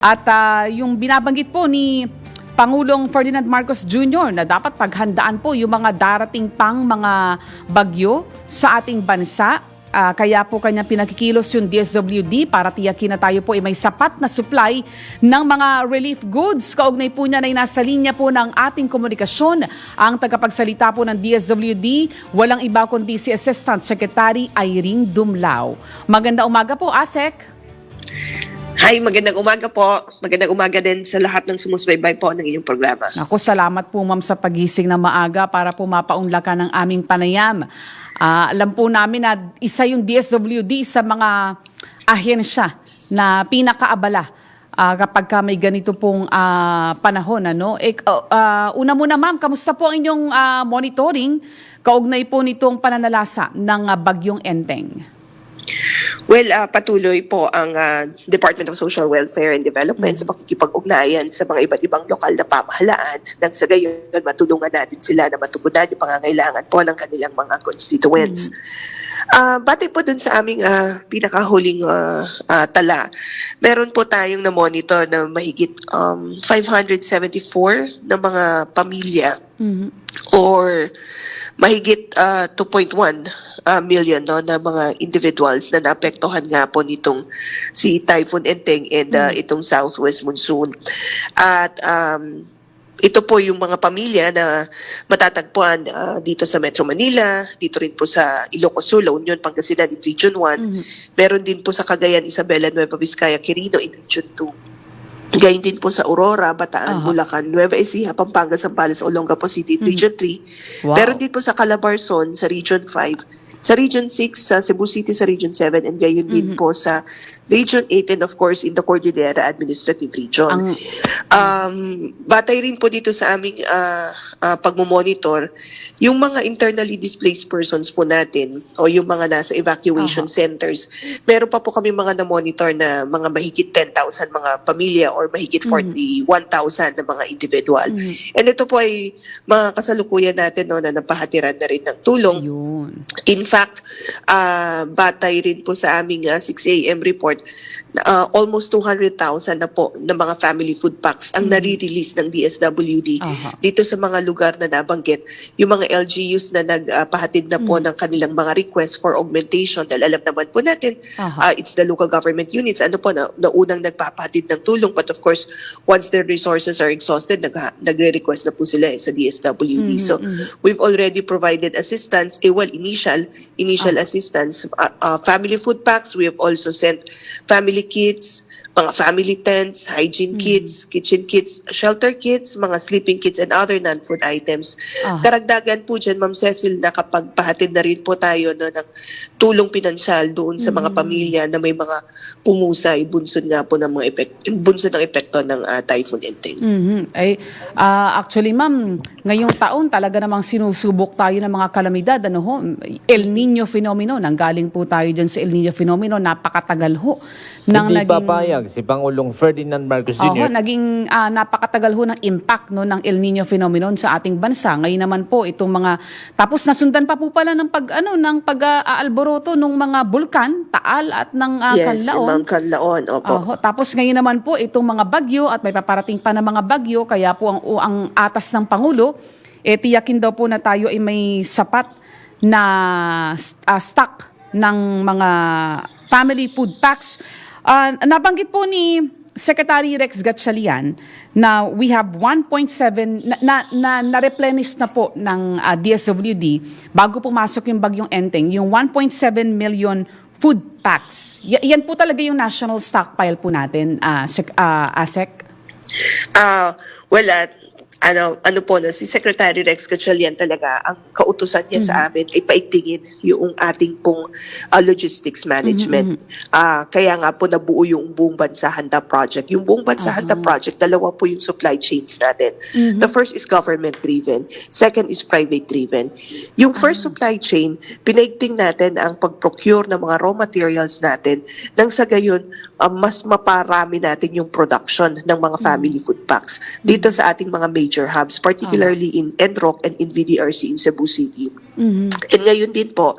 At ah, yung binabanggit po ni Pangulong Ferdinand Marcos Jr. na dapat paghandaan po yung mga darating pang mga bagyo sa ating bansa. Ah, kaya po kanya pinakikilos yung DSWD para tiyakin na tayo po ay may sapat na supply ng mga relief goods. Kaugnay po niya na nasa linya po ng ating komunikasyon ang tagapagsalita po ng DSWD. Walang iba kundi si Assistant Secretary Irene Dumlao. Maganda umaga po, ASEC. Hi, magandang umaga po. Magandang umaga din sa lahat ng sumusubaybay po ng inyong programa. Ako, salamat po ma'am sa pagising na maaga para po mapaunlakan ng aming panayam. Ah, alam po namin na isa yung DSWD sa mga ahensya na pinakaabala ah, kapag ka may ganito pong ah, panahon. Ano? Eh, oh, ah, una muna ma'am, kamusta po ang inyong ah, monitoring kaugnay po nitong pananalasa ng ah, bagyong Enteng? Well, ah, patuloy po ang ah, Department of Social Welfare and Development sa pakikipag-ugnayan sa mga iba't ibang lokal na pamahalaan nang sa gayon matulungan natin sila na matugunan yung pangangailangan po ng kanilang mga constituents. Ah, batay po dun sa aming ah, pinakahuling ah, ah, tala, meron po tayong na-monitor na mahigit um, 574 na mga pamilya Mhm. or mahigit ah, 2.1 ah, million no, na mga individuals na naapektuhan nga po nitong si Typhoon Enteng and ah, itong Southwest Monsoon. At um, ito po yung mga pamilya na matatagpuan ah, dito sa Metro Manila, dito rin po sa Ilocos Sur, La Union, Pangasinan in Region 1. Mhm. Meron din po sa Cagayan, Isabela, Nueva Vizcaya, Quirino in Region 2. Gayon din po sa Aurora. Bataan, Bulacan, Nueva Ecija, Pampanga, Zambales, Olongapo City, in Mhm. Region 3. Wow. Meron din po sa Calabarzon sa Region 5. Sa Region 6, sa Cebu City sa Region 7, and gayon din Mhm. po sa Region 8 and of course in the Cordillera Administrative Region. Ang, Um, batay rin po dito sa aming ah, ah, pagmumonitor, yung mga internally displaced persons po natin o yung mga nasa evacuation Aha. centers, meron pa po kami mga na-monitor na mga mahigit 10,000 mga pamilya or mahigit Mhm. 41,000 na mga individual. Mhm. And ito po ay mga kasalukuyan natin no, na napahatiran na rin ng tulong. yun. In fact, ah batay rin po sa aming ah, 6 a.m. report, ah, almost 200,000 na po ng mga family food packs ang Mhm. nare-release ng DSWD Aha. dito sa mga lugar na nabanggit. Yung mga LGUs na nagpahatid na po Mhm. ng kanilang mga request for augmentation dahil alam naman po natin, Aha. ah, it's the local government units. Ano po, na, na unang nagpapahatid ng tulong. But of course, once their resources are exhausted, nag, nagre-request na po sila eh, sa DSWD. Mhm, So, mhm. We've already provided assistance, eh, well, initial, initial Ah. assistance, uh, uh, family food packs. We have also sent family kits, mga family tents, hygiene Mm. kits, kitchen kits, shelter kits, mga sleeping kits, and other non-food items. Ah. Karagdagan po dyan, Ma'am Cecil, nakapagpahatid na rin po tayo no, ng tulong pinansyal doon sa mga Mm. pamilya na may mga pumusay, bunsod nga po ng mga epek, bunsod ng epekto ng ah, Typhoon Enteng. Mhm. Ay, ah, actually ma'am, ngayong taon talaga namang sinusubok tayo ng mga kalamidad. Ano ho? El Nino phenomenon. Nanggaling po tayo dyan sa El Nino phenomenon. Napakatagal ho. Nang Hindi naging, papayag si Pangulong Ferdinand Marcos Oho, Jr. naging ah, napakatagal ho ng impact no, ng El Nino phenomenon sa ating bansa. Ngayon naman po itong mga tapos nasundan pa po pala ng pag ano ng pag-aalboroto ng mga bulkan, Taal at ng ah, yes, Canlaon. Ma'am Canlaon. Opo. Oho, tapos ngayon naman po itong mga bagyo at may paparating pa na mga bagyo kaya po ang, ang atas ng Pangulo, eh tiyakin daw po na tayo ay may sapat na ah, stock ng mga family food packs. Ah, nabanggit po ni Secretary Rex Gatchalian na we have 1.7 na, na, na, na-replenish na po ng ah, DSWD bago pumasok yung bagyong Enteng, yung 1.7 million food packs. Y- yan po talaga yung national stockpile po natin, ah, Sec- ah, ASEC. Ah, well, ah, ano, ano po na si Secretary Rex Gatchalian talaga, ang kautusan niya sa amin ay paigtingin yung ating pong ah, logistics management. Ah, kaya nga po nabuo yung buong Bansa Handa Project. Yung buong Bansa Handa Project, dalawa po yung supply chains natin. The first is government-driven. Second is private-driven. Yung first supply chain, pinaigting natin ang pag-procure ng mga raw materials natin nang sa gayon, ah, mas maparami natin yung production ng mga family food packs dito sa ating mga major hubs, particularly in EDROC and in VDRC in Cebu City. And ngayon din po,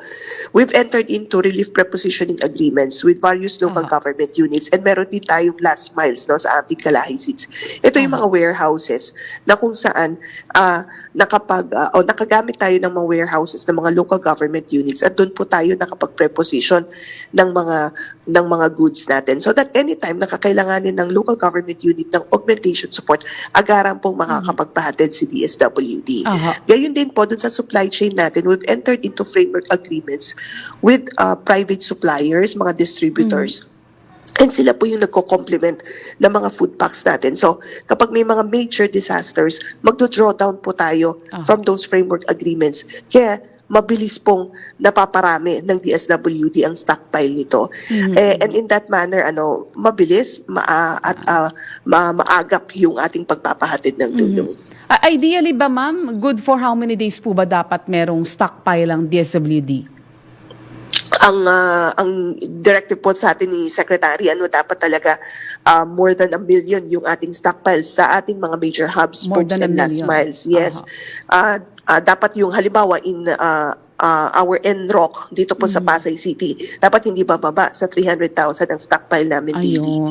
we've entered into relief prepositioning agreements with various local Aha. government units and meron din tayong last miles no, sa ating Kalahi seats. Ito yung mga warehouses na kung saan ah, nakapag, ah, o nakagamit tayo ng mga warehouses ng mga local government units at doon po tayo nakapag-preposition ng mga ng mga goods natin. So that anytime nakakailanganin ng local government unit ng augmentation support, agaran pong makakapagpahatid si DSWD. Aha. Gayon din po dun sa supply chain natin, we've entered into framework agreements with uh, private suppliers, mga distributors. And sila po yung nagko-complement ng mga food packs natin. So, kapag may mga major disasters, magdo-draw down po tayo Ah. from those framework agreements. Kaya, mabilis pong napaparami ng DSWD ang stockpile nito. Eh, and in that manner, ano, mabilis ma- at uh, ma- maagap yung ating pagpapahatid ng tulong. Ah, ideally ba, ma'am, good for how many days po ba dapat merong stockpile ang DSWD? ang ah, ang directive po sa atin ni Secretary ano dapat talaga ah, more than a million yung ating stockpiles sa ating mga major hubs More spokes and last miles. Yes. Ah, ah, dapat yung halimbawa in ah, ah, our NROC dito po Mm. sa Pasay City dapat hindi bababa sa 300,000 ang stockpile namin daily Ayun.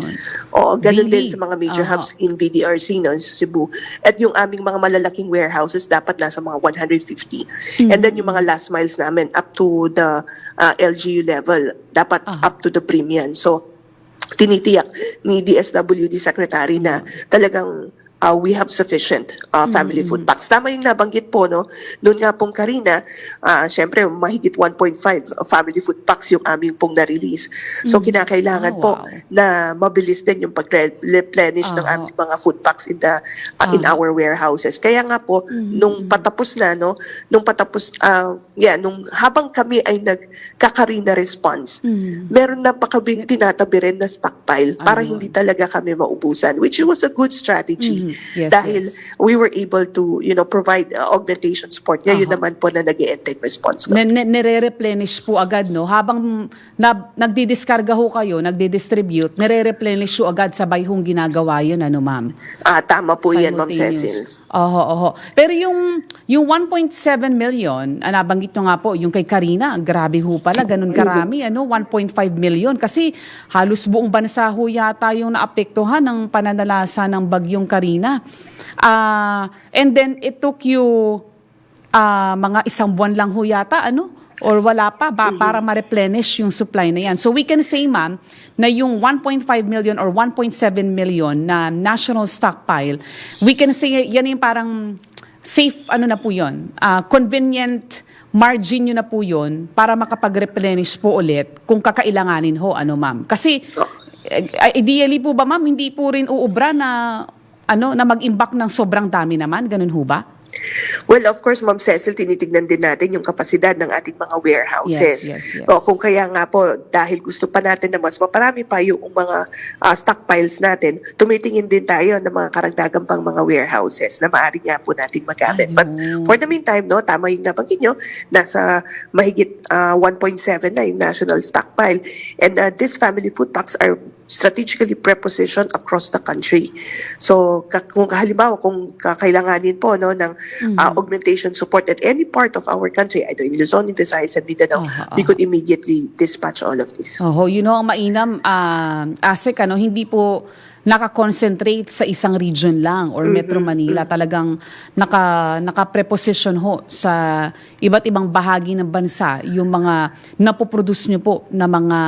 Oo, ganun Daily? din sa mga major Aha. hubs in BDRC no, sa Cebu. At yung aming mga malalaking warehouses dapat nasa mga 150. And then yung mga last miles namin up to the uh, LGU level, dapat Aha. up to the premium. So, tinitiyak ni DSWD Secretary na talagang uh, we have sufficient uh, family food packs. Tama yung nabanggit po, no? Noon nga pong Karina, uh, syempre mahigit 1.5 family food packs yung aming pong na-release. So kinakailangan Ah, po wow. na mabilis din yung pag-replenish ng Aha. aming mga food packs in the uh, in Aha. our warehouses. Kaya nga po Mhm. nung patapos na no, nung patapos uh, yeah, nung habang kami ay nagkakarina response, Mhm. meron na pa kami tinatabi rin na stockpile para hindi talaga kami maubusan, which was a good strategy. Mhm. Yes, dahil yes. we were able to, you know, provide uh, augmentation support. Ngayon Aha. naman po na nag take response. Na- na- Nire-replenish po agad, no? Habang na, nagdidiskarga ho kayo, nagdidistribute, nire-replenish ho agad sabay hong ginagawa yun, ano ma'am? Ah, tama po yan, Ma'am. Cecil. Oho, oho. Pero yung, yung 1.7 million, ah, nabanggit nyo nga po, yung kay Karina, grabe ho pala, ganun karami, ano, 1.5 million. Kasi halos buong bansa ho yata yung naapektuhan ng pananalasa ng bagyong Karina. Ah, and then it took you ah, mga isang buwan lang ho yata, ano? Or wala pa ba para ma-replenish yung supply na yan. So we can say, ma'am, na yung 1.5 million or 1.7 million na national stockpile, we can say yan yung parang safe, ano na po yun, ah, convenient margin nyo na po yun para makapag-replenish po ulit kung kakailanganin ho, ano ma'am. Kasi eh, ideally po ba ma'am, hindi po rin uubra na ano na mag-imbak ng sobrang dami naman, ganun ho ba? Well, of course, Ma'am Cecil, tinitignan din natin yung kapasidad ng ating mga warehouses. Yes, yes, yes. O, kung kaya nga po, dahil gusto pa natin na mas maparami pa yung mga ah, stockpiles natin, tumitingin din tayo ng mga karagdagang pang mga warehouses na maaari nga po natin magamit. But for the meantime, no, tama yung nabanggit nyo, nasa mahigit ah, 1.7 na yung national stockpile. And ah, these family food packs are strategically prepositioned across the country. So, kung halimbawa, kung kakailanganin po no, ng uh, augmentation support at any part of our country, either in Luzon, in Visayas, and Mindanao, Aha, we could immediately dispatch all of this. Oho, you know, ang mainam, ah, ASEC, ano, hindi po nakakonsentrate sa isang region lang or Metro Manila. Talagang naka, naka-preposition ho sa iba't ibang bahagi ng bansa yung mga napoproduce nyo po na mga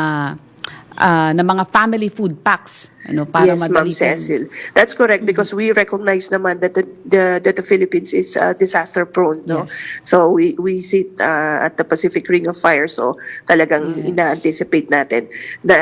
ah, na mga family food packs ano para yes, madali Cecil. That's correct because we recognize naman that the, the that the Philippines is uh, disaster prone, no? So we we sit uh, at the Pacific Ring of Fire so talagang Yes. ina-anticipate natin na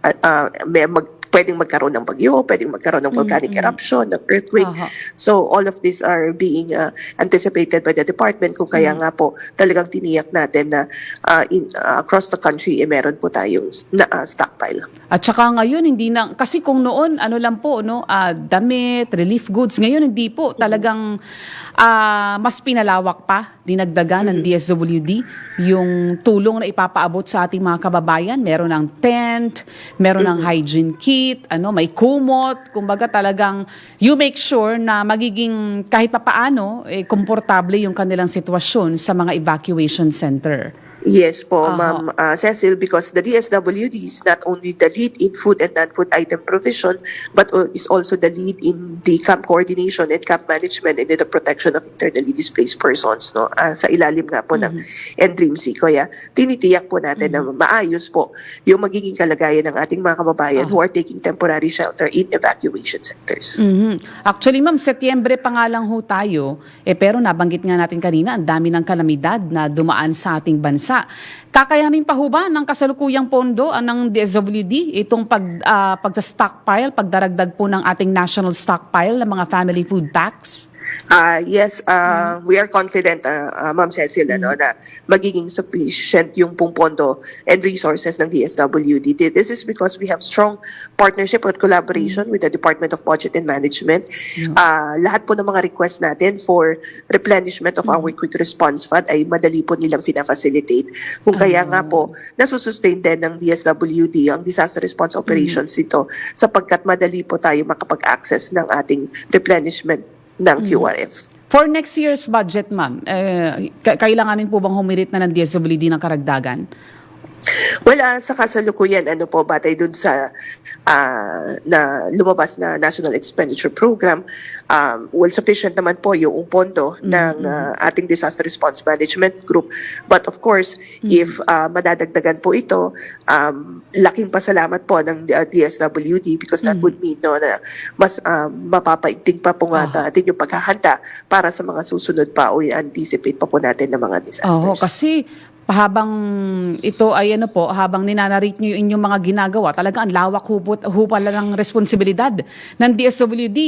uh, uh, may mag pwedeng magkaroon ng bagyo, pwedeng magkaroon ng volcanic eruption, ng earthquake. Aha. So all of these are being uh, anticipated by the department kung kaya nga po talagang tiniyak natin na uh, in- uh, across the country eh, meron po tayong na, uh, stockpile. At saka ngayon hindi na kasi kung noon ano lang po no ah, damit, relief goods ngayon hindi po talagang ah, mas pinalawak pa dinagdagan ng DSWD yung tulong na ipapaabot sa ating mga kababayan. Meron ng tent, meron ng hygiene kit, ano, may kumot. Kumbaga talagang you make sure na magiging kahit papaano, eh, komportable yung kanilang sitwasyon sa mga evacuation center. Yes po, Aha. Ma'am uh, Cecil, because the DSWD is not only the lead in food and non-food item provision, but uh, is also the lead in the camp coordination and camp management and the protection of internally displaced persons no Ah, sa ilalim nga po ng NDRIMC. Kaya tinitiyak po natin na maayos po yung magiging kalagayan ng ating mga kababayan who are taking temporary shelter in evacuation centers. Mhm. Actually, ma'am, Setyembre pa nga lang ho tayo. Eh, pero nabanggit nga natin kanina, ang dami ng kalamidad na dumaan sa ating bansa. Kakayanin pa ho ba ng kasalukuyang pondo ng DSWD itong pag, ah, pagsa-stockpile, pagdaragdag po ng ating national stockpile ng mga family food packs? Ah, yes, uh, we are confident, uh, uh, Ma'am Cecil, ano, na magiging sufficient yung pong pondo and resources ng DSWD. This is because we have strong partnership or collaboration with the Department of Budget and Management. Ah, lahat po ng mga request natin for replenishment of our quick response fund ay madali po nilang fina-facilitate. Kung kaya nga po, nasusustain din ng DSWD ang disaster response operations ito sapagkat madali po tayo makapag-access ng ating replenishment ng QRF. For next year's budget, ma'am, eh, ka- kailanganin po bang humirit na ng DSWD ng karagdagan? Wala sa kasalukuyan ano po batay dun sa ah, na lumabas na National Expenditure Program um, well sufficient naman po yung pondo ng ah, ating disaster response management group but of course if ah, madadagdagan po ito um, laking pasalamat po ng ah, DSWD because that would mean no na mas ah, mapapaigting pa po nga Aha. natin yung paghahanda para sa mga susunod pa o anticipate pa po natin ng mga disasters. Oo, kasi habang ito ay ano po, habang ninanarate nyo yung inyong mga ginagawa, talaga ang lawak ho, po- ho pala ng responsibilidad ng DSWD,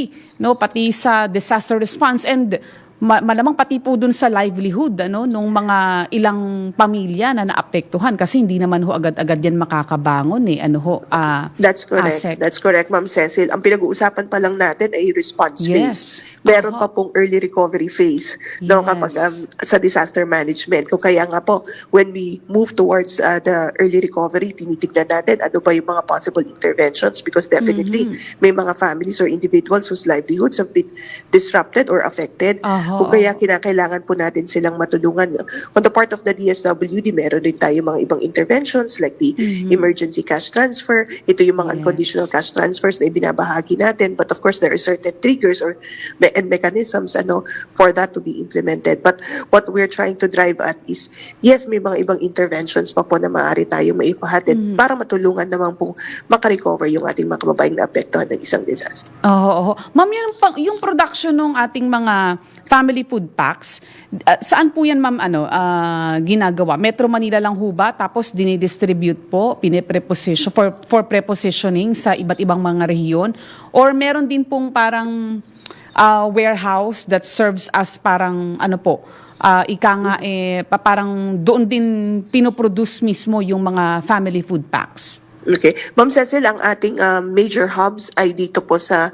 no? pati sa disaster response and ma- malamang pati po dun sa livelihood ano, nung mga ilang pamilya na naapektuhan kasi hindi naman ho agad-agad yan makakabangon eh. Ano ho, ah, That's correct. ASEC. That's correct, Ma'am Cecil. Ang pinag-uusapan pa lang natin ay response Yes. phase. Meron Aha. pa pong early recovery phase no Yes. kapag um, sa disaster management. Kung kaya nga po when we move towards uh, the early recovery, tinitignan natin ano ba yung mga possible interventions because definitely Mm-hmm. may mga families or individuals whose livelihoods have been disrupted or affected. Aha, Kung kaya kinakailangan po natin silang matulungan. On the part of the DSWD, meron din tayo mga ibang interventions like the emergency cash transfer. Ito yung mga Mm-hmm. Yes. unconditional cash transfers na ibinabahagi natin. But of course, there are certain triggers or me- and mechanisms ano for that to be implemented. But what we're trying to drive at is, yes, may mga ibang interventions pa po na maaari tayo maipahatid Mm-hmm. para matulungan naman pong makarecover yung ating mga kababayang na apektuhan ng isang disaster. Oo, oo. Ma'am, yung, yung production ng ating mga family food packs, ah, saan po yan, ma'am, ano, ah, ginagawa? Metro Manila lang ho ba? Tapos dinidistribute po, pinipreposition, for, for prepositioning sa iba't ibang mga rehiyon? Or meron din pong parang ah, warehouse that serves as parang, ano po, ah, ika nga, eh, pa- parang doon din pinoproduce mismo yung mga family food packs? Okay. Ma'am Cecil, ang ating um, major hubs ay dito po sa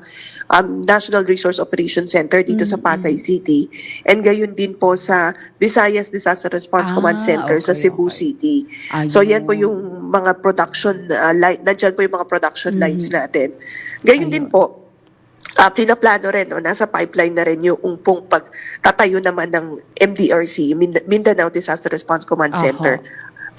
um, National Resource Operations Center dito sa Pasay City. And gayon din po sa Visayas Disaster Response Ah, Command Center sa okay, Cebu okay. City. So yan po Ayun. yung mga production uh, line, nandyan po yung mga production lines natin. Gayon din Ayun. po, uh, pinaplano rin, o nasa pipeline na rin yung pong pagtatayo naman ng MDRC, Mind- Mindanao Disaster Response Command Aha. Center.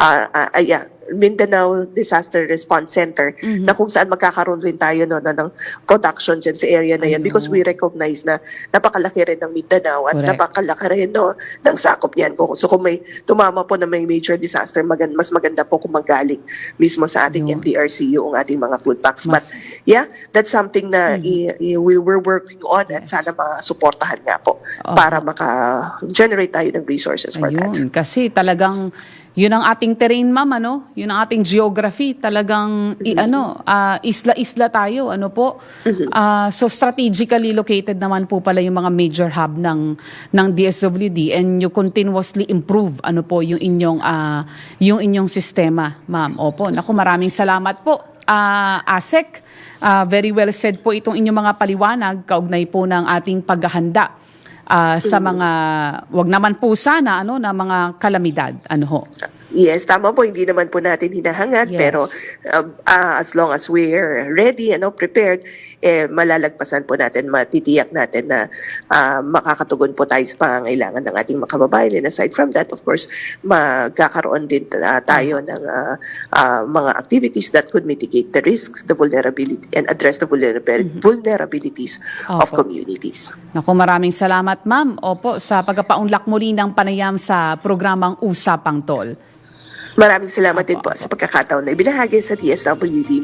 Ah, ah, yeah, Mindanao Disaster Response Center Mhm. na kung saan magkakaroon rin tayo no, na ng production dyan sa area na yan because we recognize na napakalaki rin ng Mindanao at Correct. napakalaki rin no, ng sakop niyan. So kung may tumama po na may major disaster, magan, mas maganda po kung magaling mismo sa ating Ayun. MDRC yung ating mga food packs. But Mas- yeah, that's something na Mhm. i- i- we we're working on at Yes. sana masuportahan nga po Oo. para maka-generate tayo ng resources for that. Ayun, kasi talagang yun ang ating terrain ma'am ano, yun ang ating geography, talagang i, ano, ah, isla-isla tayo, ano po. Ah, so strategically located naman po pala yung mga major hub ng ng DSWD and you continuously improve ano po yung inyong ah, yung inyong sistema, ma'am. Opo, naku maraming salamat po. Ah, ASEC, ah, very well said po itong inyong mga paliwanag kaugnay po ng ating paghahanda ah, sa mga wag naman po sana ano na mga kalamidad ano ho. Yes, tama po. Hindi naman po natin hinahangad. Yes. Pero uh, uh, as long as we're ready, ano, prepared, eh, malalagpasan po natin, matitiyak natin na uh, makakatugon po tayo sa pangangailangan ng ating mga kababayan. And aside from that, of course, magkakaroon din uh, tayo ng uh, uh, mga activities that could mitigate the risk, the vulnerability, and address the vulnerabil- vulnerabilities of Opo. communities. Naku, maraming salamat ma'am. Opo, sa pagpapaunlak muli ng panayam sa programang Usapang Tol. Maraming salamat din po sa pagkakataon na ibinahagi sa DSWD.